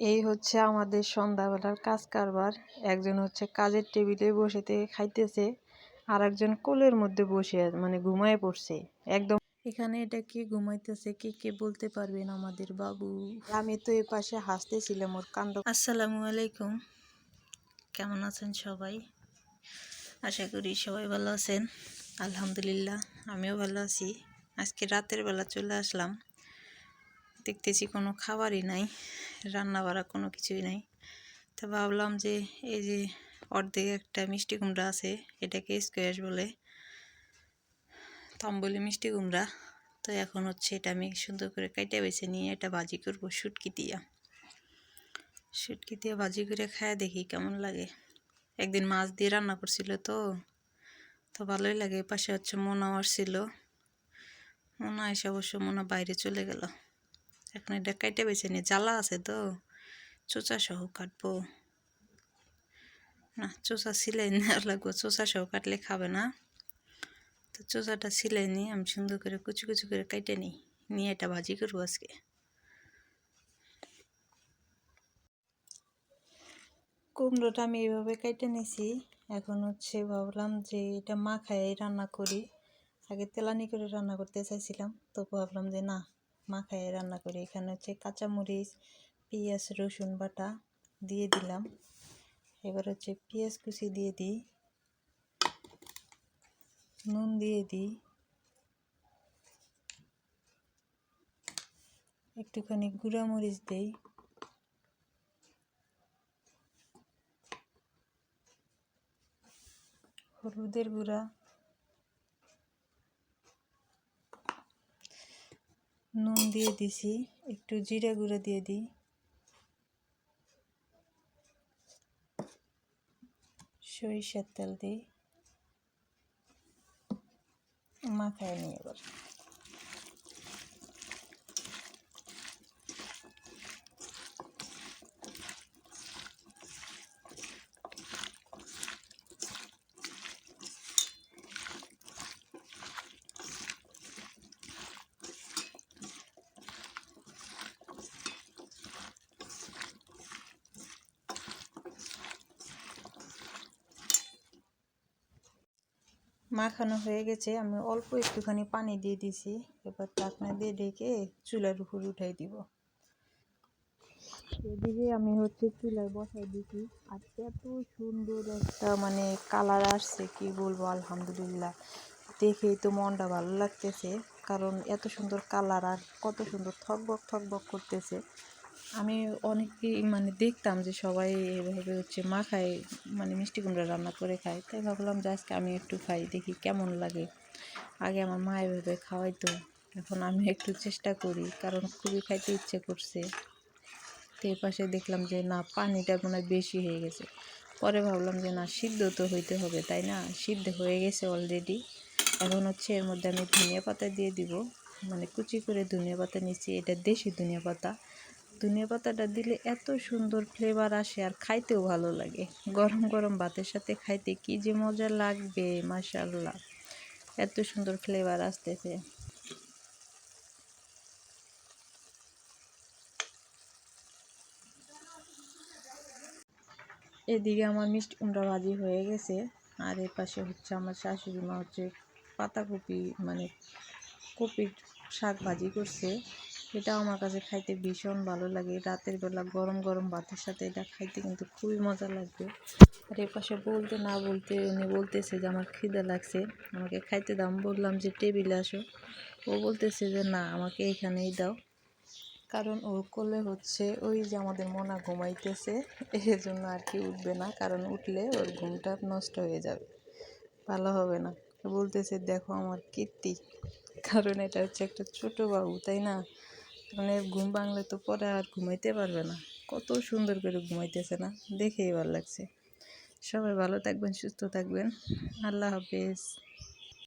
এই হচ্ছে আমাদের সন্ধ্যাবেলার কাজ কারবার একজন হচ্ছে কাজের টেবিলে বসে থেকে খাইতেছে আর একজন কোলের মধ্যে বসে মানে ঘুমায় পড়ছে। একদম এখানে এটা কি ঘুমাইতেছে কে কে বলতে পারবেন আমাদের বাবু? আমি তো এই পাশে হাসতেছিলাম ওর কাণ্ড আসসালামু আলাইকুম। কেমন আছেন সবাই? আশা করি সবাই ভালো আছেন। আলহামদুলিল্লাহ আমিও ভালো আছি। আজকে রাতের বেলা চলে আসলাম। দেখতেছি কোনো খাবারই নাই রান্না বাড়া কোনো কিছুই নাই। তো ভাবলাম যে এই যে অর্ধেক একটা মিষ্টি কুমড়া আছে, এটাকে স্কোয়াশ বলে তো আমি বলি মিষ্টি কুমড়া। তো এখন হচ্ছে এটা আমি সুন্দর করে কাইটে বেছে নিয়ে এটা ভাজি করব শুটকি দিয়া। শুটকি দিয়ে ভাজি করে খায় দেখি কেমন লাগে। একদিন মাছ দিয়ে রান্না করছিল তো তো ভালোই লাগে। পাশে হচ্ছে মোনা আসছিল। মোনা এসে অবশ্য মোনা বাইরে চলে গেল। এখন এটা কাইটে বেছে নিয়ে জ্বালা আছে তো। চোচা সহ কাটবো। না, চোচা সিলাই নেওয়া লাগবো চোচা সহ কাটলে খাবে না। তো চোচাটা সিলাই নিয়ে আমি সুন্দর করে কুচি কুচি করে কেটে নিই, নিয়ে এটা ভাজি করব আজকে। কুমড়োটা আমি এইভাবে কেটে নিছি, এখন হচ্ছে ভাবলাম যে এটা মাখায় রান্না করি। আগে তেলানি করে রান্না করতে চাইছিলাম, তো ভাবলাম যে না মাখায় রান্না করি। এখানে হচ্ছে কাঁচামরিচ, পেঁয়াজ, রসুন বাটা দিয়ে দিলাম। এবার হচ্ছে পেঁয়াজ কুচি দিয়ে দিই। নুন দিয়ে দিই। একটুখানি গুঁড়া মরিচ দিই। হলুদের গুঁড়া। নুন দিয়ে দিছি একটু জিরা গুঁড়া দিয়ে দিই। সরিষার তেল দিই। মাথায় নিয়ে এবার। মাখানো হয়ে গেছে। আমি অল্প একটুখানি পানি দিয়ে দিছি। এবার ঢাকনা দিয়ে ডেকে চুলার উপর উঠাই দিব। এদিকে আমি হচ্ছে চুলায় বসাই দিছি। আর এত সুন্দর একটা মানে কালার আসছে, কি বলব, আলহামদুলিল্লাহ। দেখেই তো মনটা ভালো লাগতেছে। কারণ এত সুন্দর কালার আর কত সুন্দর থকবক থকবক করতেছে। আমি অনেকেই মানে দেখতাম যে সবাই এভাবে হচ্ছে মা খায় মানে মিষ্টি কুমড়া রান্না করে খায়। তাই ভাবলাম যে আজকে আমি একটু খাই, দেখি কেমন লাগে। আগে আমার মা এভাবে খাওয়াইতো, এখন আমি একটু চেষ্টা করি, কারণ খুবই খাইতে ইচ্ছে করছে। তো এই পাশে দেখলাম যে না, পানিটা মনে বেশি হয়ে গেছে। পরে ভাবলাম যে না, সিদ্ধ তো হইতে হবে, তাই না? সিদ্ধ হয়ে গেছে অলরেডি এখন হচ্ছে এর মধ্যে আমি ধনিয়া পাতা দিয়ে দিব। মানে কুচি করে ধনিয়া পাতা নিচ্ছি, এটা দেশি ধনিয়া পাতা। ধনিয়া পাতাটা দিলে এত সুন্দর ফ্লেভার আসে আর খাইতেও ভালো লাগে। গরম গরম ভাতের সাথে খাইতে কি যে মজা লাগবে মাশাল্লাহ এত সুন্দর ফ্লেভার আসতেছে। এদিকে আমার মিষ্টি কুমড়া ভাজি হয়ে গেছে। আর এর পাশে হচ্ছে আমার শাশুড়ি মা হচ্ছে পাতাকপি মানে কপির শাক ভাজি করছে। এটা আমার কাছে খাইতে ভীষণ ভালো লাগে। রাতের বেলা গরম গরম ভাতের সাথে এটা খাইতে কিন্তু খুবই মজা লাগবে। আর এর পাশে বলতে না বলতে উনি বলতেছে যে, আমার খিদে লাগছে, আমাকে খাইতে দাম বললাম যে, টেবিলে আসো। ও বলতেছে যে, না, আমাকে এখানেই দাও। কারণ ওর কোলে হচ্ছে ওই যে আমাদের মনা ঘুমাইতেছে এই জন্য আর কি উঠবে না। কারণ উঠলে ওর ঘুমটা নষ্ট হয়ে যাবে, ভালো হবে না। বলতেছে, দেখো আমার কীর্তি। কারণ এটা হচ্ছে একটা ছোটো বাবু, তাই না? মানে ঘুম ভাঙলে তো পরে আর ঘুমাইতে পারবে না। কত সুন্দর করে ঘুমাইতেছে না, দেখেই ভালো লাগছে। সবাই ভালো থাকবেন, সুস্থ থাকবেন। আল্লাহ হাফেজ।